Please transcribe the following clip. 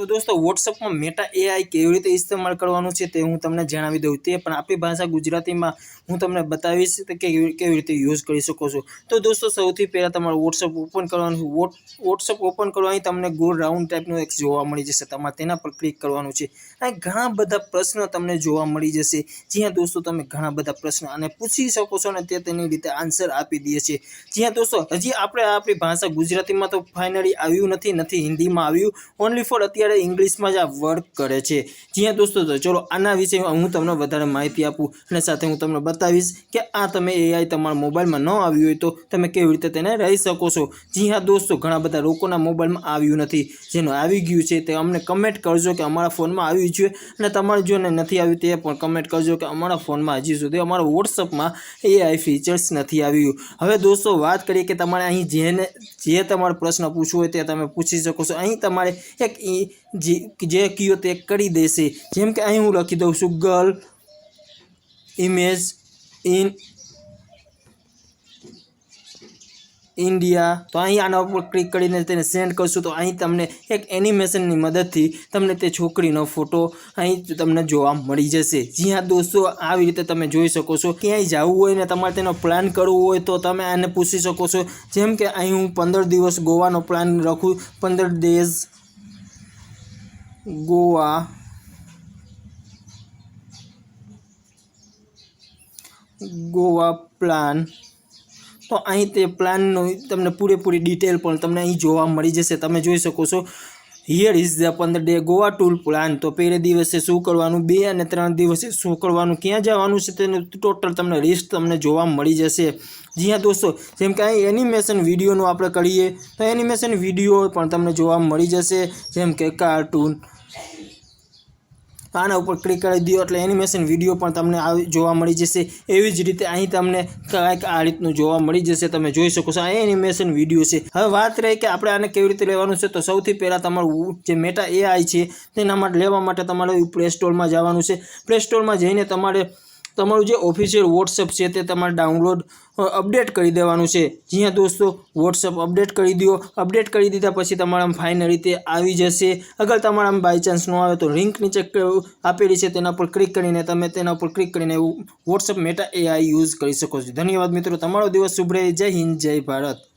તો દોસ્તો વોટ્સઅપમાં મેટા એઆઈ કેવી રીતે ઇસ્તેમાલ કરવાનું છે તે હું તમને જણાવી દઉં. તે પણ આપણી ભાષા ગુજરાતીમાં હું તમને બતાવીશ કે કેવી રીતે યુઝ કરી શકો છો. તો દોસ્તો, સૌથી પહેલાં તમારે વોટ્સઅપ ઓપન કરવાનું વોટ વોટ્સઅપ ઓપન કરવાની તમને ગોળ રાઉન્ડ ટાઈપનું એક જોવા મળી જશે. તમારે તેના પર ક્લિક કરવાનું છે. અને ઘણા બધા પ્રશ્નો તમને જોવા મળી જશે. જ્યાં દોસ્તો તમે ઘણા બધા પ્રશ્નો અને પૂછી શકો છો ને તે તેની રીતે આન્સર આપી દે છે. જ્યાં દોસ્તો, હજી આપણે આપણી ભાષા ગુજરાતીમાં તો ફાઇનલી આવ્યું નથી નથી હિન્દીમાં આવ્યું. ઓનલી ફોર અત્યારે ઇંગ્લિશમાં જ આ વર્ક કરે છે. જ્યાં દોસ્તો, તો ચલો આના વિશે હું તમને વધારે માહિતી આપું અને સાથે હું તમને બતાવીશ કે આ તમે એઆઈ તમારા મોબાઈલમાં ન આવ્યું હોય તો તમે કેવી રીતે તેને રહી શકો છો. જી હા દોસ્તો, ઘણા બધા લોકોના મોબાઈલમાં આવ્યું નથી. જેનું આવી ગયું છે તે અમને કમેન્ટ કરજો કે અમારા ફોનમાં આવ્યું છે અને તમારે જોને નથી આવ્યું તે પણ કમેન્ટ કરજો કે અમારા ફોનમાં હજી સુધી અમારા વોટ્સઅપમાં એઆઈ ફીચર્સ નથી આવ્યું. હવે દોસ્તો, વાત કરીએ કે તમારે અહીં જેને જે તમારો પ્રશ્ન પૂછવો હોય તે તમે પૂછી શકો છો. અહીં તમારે એક જે જે કયો તે કરી દેશે. જેમ કે અહીં હું લખી દઉં છું ગર્લ ઇમેજ ઇન ઇન્ડિયા તો અહીં આના ઉપર ક્લિક કરીને તેને સેન્ડ કરશું. તો અહીં તમને એક એનિમેશનની મદદથી તમને તે છોકરીનો ફોટો અહીં તમને જોવા મળી જશે. જી હા, દોસ્તો, આવી રીતે તમે જોઈ શકો છો. ક્યાંય જવું હોય ને તમારે તેનો પ્લાન કરવો હોય તો તમે આને પૂછી શકો છો. જેમ કે અહીં હું પંદર દિવસ ગોવાનો પ્લાન રાખું પંદર ડેઝ ગોવા. ગોવા પ્લાન. તો અહીં તે પ્લાનનું તમને પૂરેપૂરી ડિટેલ પણ તમને અહીં જોવા મળી જશે. તમે જોઈ શકો છો હિયર ઇઝ ધ પંદર ડે ગોવા ટૂર પ્લાન તો પહેલે દિવસે શું કરવાનું? બે અને ત્રણ દિવસે શું કરવાનું? ક્યાં જવાનું છે? તેનું ટોટલ તમને લિસ્ટ તમને જોવા મળી જશે. જી હા દોસ્તો, જેમ કે અહીં એનિમેશન વિડીયોનું આપણે કરીએ, તો એનિમેશન વીડિયો પણ તમને જોવા મળી જશે. જેમ કે કાર્ટૂન આના ઉપર ક્લિક કરી દો એટલે એનિમેશન વીડિયો પણ તમને જોવા મળી જશે. એવી જ રીતે અહીં તમને કાંઈક આ રીતનું જોવા મળી જશે. તમે જોઈ શકો છો આ એનિમેશન વીડિયો છે. હવે વાત રહી કે આપણે આને કેવી રીતે લેવાનું છે, તો સૌથી પહેલાં તમારું જે મેટા એઆઈ છે, તેના માટે લેવા માટે તમારે પ્લે સ્ટોરમાં જવાનું છે. પ્લે સ્ટોરમાં જઈને તમારે તમારું જે ઓફિશિયલ વોટ્સઅપ છે તે તમારે ડાઉનલોડ અપડેટ કરી દેવાનું છે. જી હા દોસ્તો વોટ્સઅપ અપડેટ કરી દો અપડેટ કરી દીધા પછી તમારા ફાઇનલ રીતે આવી જશે. અગર તમારા બાય ચાન્સ ન આવે તો લિંક નીચે આપેલી છે તેના પર ક્લિક કરીને તમે તેના પર ક્લિક કરીને વોટ્સઅપ મેટા એઆઈ યુઝ કરી શકો છો. ધન્યવાદ મિત્રો, તમારો દિવસ શુભ રહે. જય હિન્દ, જય ભારત.